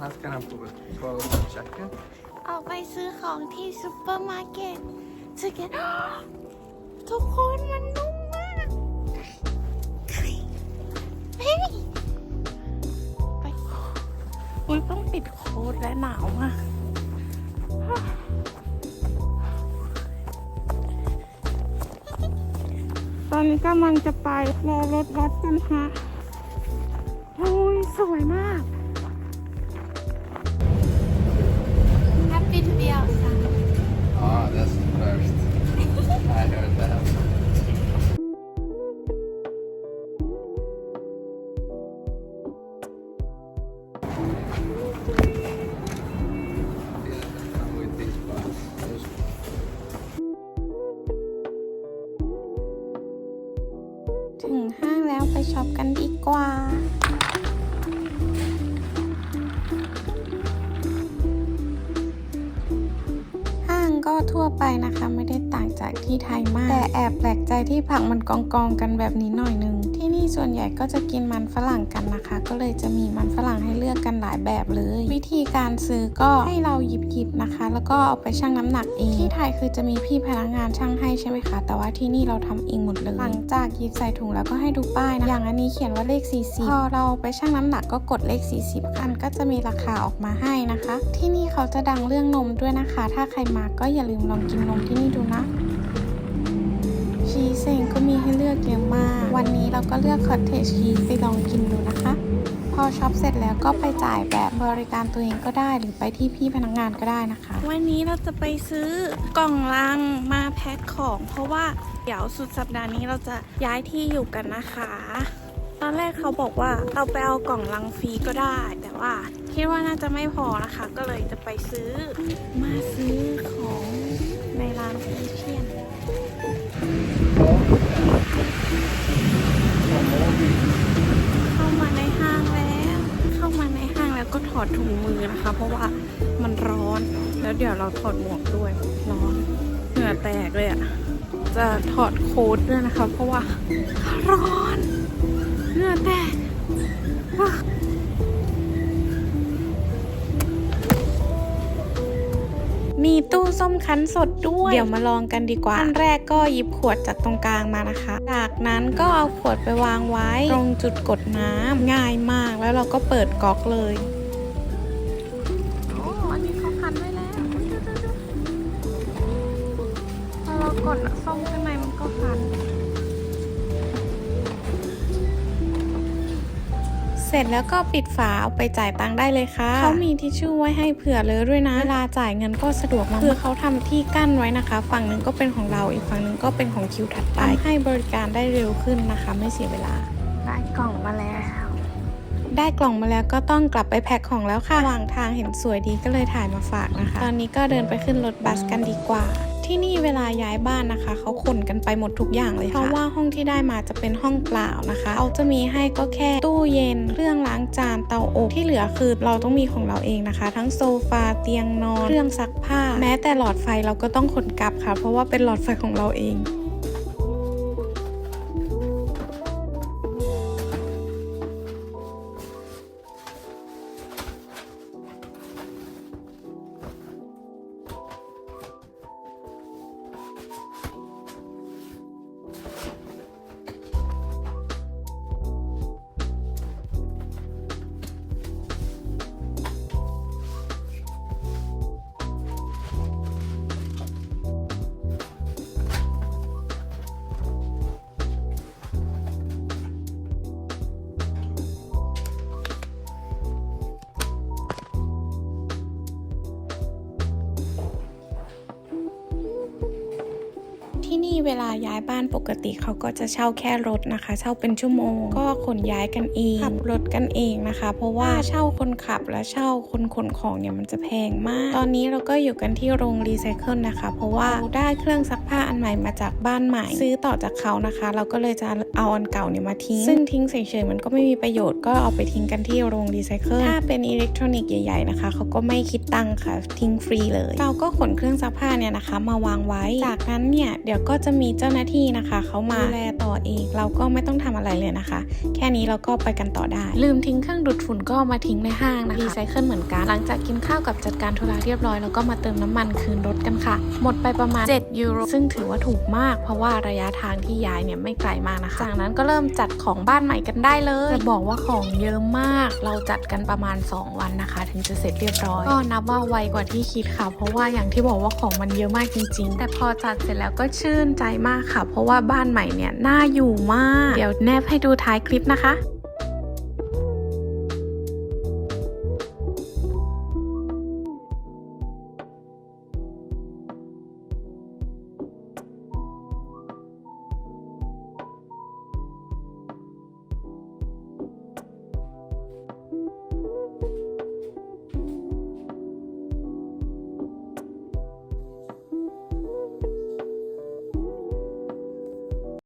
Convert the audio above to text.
här ska han få få checka. ออกไปซื้อของที่ซูเปอร์มาร์เก็ตสเก็ตทุกคนมันนุ่มมากเฮ้ยเฮ้ยไปอุ้ยต้องปิดโค้ดและหนาวมากตอนนี้กำลังจะไปรอรถบัสกันฮะโอ้ยสวยมาก ถึงห้างแล้วไปช็อปกันดีกว่า ห้างก็ทั่วไปนะคะ ไม่ได้ต่างจากที่ไทยมาก แต่แอบแปลกใจที่ผักมันกองกองกันแบบนี้หน่อยนึง ที่นี่ส่วนใหญ่ก็จะกินมันฝรั่งกันนะคะ ก็เลยจะมีมันฝรั่งให้เลือกกันหลายแบบเลย วิธีการซื้อก็ให้เราหยิบหยิบนะคะ แล้วก็เอาไปชั่งน้ำหนักเอง ที่ไทยคือจะมีพี่พนักงานชั่งให้ใช่ไหมคะ แต่ว่าที่นี่เราทำเองหมดเลย หลังจากหยิบใส่ถุงแล้วก็ให้ดูป้ายนะ อย่างอันนี้เขียนว่าเลข 40 พอเราไปชั่งน้ำหนักก็กดเลข 40คันก็จะมีราคาออกมาให้นะคะ ที่นี่เขาจะดังเรื่องนมด้วยนะคะ ถ้าใครมาก็อย่าลืมลองกินนมที่นี่ดูนะชีสเองก็มีให้เลือกเยอะมาก วันนี้เราก็เลือกคอตเทจชีสไปลองกินดูนะคะ อช็อปเสร็จแล้วก็ไปจ่ายแบบบริการตัวเองก็ได้ หรือไปที่พี่พนักงานก็ได้นะคะ วันนี้เราจะไปซื้อกล่องลังมาแพ็คของ เพราะว่าเดี๋ยวสุดสัปดาห์นี้เราจะย้ายที่อยู่กันนะคะ ตอนแรกเขาบอกว่าเราไปเอากล่องลังฟรีก็ได้ แต่ว่าคิดว่าน่าจะไม่พอนะคะ ก็เลยจะไปซื้อมาซื้อของในร้านเอเชียนเมาในห้างแล้วก็ถอดถุงมือนะคะ เพราะว่ามันร้อน แล้วเดี๋ยวเราถอดหมวกด้วยร้อนเหงื่อแตกเลยอะ่ะจะถอดโค้ดด้วยนะคะ เพราะว่าร้อนเหงื่อแตก มีตู้ส้มคั้นสดด้วย เดี๋ยวมาลองกันดีกว่าอันแรกก็หยิบขวดจากตรงกลางมานะคะ จากนั้นก็เอาขวดไปวางไว้ ตรงจุดกดน้ำง่ายมากแล้วเราก็เปิดก๊อกเลยโอ้อันนี้เขาคั้นไว้แล้วพอเรากดส้มข้างในมันก็คั้น เสร็จแล้วก็ปิดฝาเอาไปจ่ายตังค์ได้เลยค่ะเขามีทิชชู่ไว้ให้เผื่อเลยด้วยนะเวลาจ่ายเงินก็สะดวกมากคือเขาทำที่กั้นไว้นะคะ ฝั่งหนึ่งก็เป็นของเราอีกฝั่งหนึ่งก็เป็นของคิวถัดไปทำให้บริการได้เร็วขึ้นนะคะ ไม่เสียเวลาได้กล่องมาแล้วได้กล่องมาแล้วก็ต้องกลับไปแพ็คของแล้วค่ะระหว่างทางเห็นสวยดีก็เลยถ่ายมาฝากนะคะ ตอนนี้ก็เดินไปขึ้นรถบัสกันดีกว่า ที่นี่เวลาย้ายบ้านนะคะ เขาขนกันไปหมดทุกอย่างเลยค่ะ เพราะว่าห้องที่ได้มาจะเป็นห้องเปล่านะคะเขาจะมีให้ก็แค่ตู้เย็น เครื่องล้างจาน เตาอบ ที่เหลือคือเราต้องมีของเราเองนะคะ ทั้งโซฟา เตียงนอน เครื่องซักผ้า แม้แต่หลอดไฟเราก็ต้องขนกลับค่ะ เพราะว่าเป็นหลอดไฟของเราเอง ที่นี่เวลาย้ายบ้านปกติเขาก็จะเช่าแค่รถนะคะ เช่าเป็นชั่วโมง ก็ขนย้ายกันเองขับรถกันเองนะคะ เพราะว่าเช่าคนขับและเช่าคนขนของเนี่ยมันจะแพงมาก ตอนนี้เราก็อยู่กันที่โรงรีไซเคิลนะคะ เพราะว่าเราได้เครื่องซักผ้าอันใหม่มาจากบ้านใหม่ ซื้อต่อจากเขานะคะ เราก็เลยจะเอาอันเก่าเนี่ยมาทิ้ง ซึ่งทิ้งเฉยๆมันก็ไม่มีประโยชน์ก็เอาไปทิ้งกันที่โรงรีไซเคิลถ้าเป็นอิเล็กทรอนิกส์ใหญ่ๆนะคะเขาก็ไม่คิดตังค่ะทิ้งฟรีเลย เราก็ขนเครื่องซักผ้าเนี่ยนะคะ มาวางไว้จากนั้นเนี่ยเดี๋ยวก็จะมีเจ้าหน้าที่นะคะเขามาดูแลต่อเองเราก็ไม่ต้องทำอะไรเลยนะคะ แค่นี้เราก็ไปกันต่อได้ ลืมทิ้งเครื่องดูดฝุ่นก็เอามาทิ้งในห้างนะคะรีไซเคิลเหมือนกันหลังจากกินข้าวกับจัดการธุระเรียบร้อยแล้วก็มาเติมน้ำมันคืนรถกันค่ะ หมดไปประมาณ 7 ยูโร ซึ่งถือว่าถูกมาก เพราะว่าระยะทางที่ย้ายเนี่ยไม่ไกลมากนะคะ จากนั้นก็เริ่มจัดของบ้านใหม่กันได้เลยจะบอกว่าของเยอะมาก เราจัดกันประมาณ 2 วันนะคะ ถึงจะเสร็จเรียบร้อย ก็นับว่าไวกว่าที่คิดค่ะ เพราะว่าอย่างที่บอกว่าของมันเยอะมากจริง ๆ แต่พอจัดเสร็จแล้วก็ชื่นใจมากค่ะ เพราะว่าบ้านใหม่เนี่ยน่าอยู่มาก เดี๋ยวแนบให้ดูท้ายคลิปนะคะ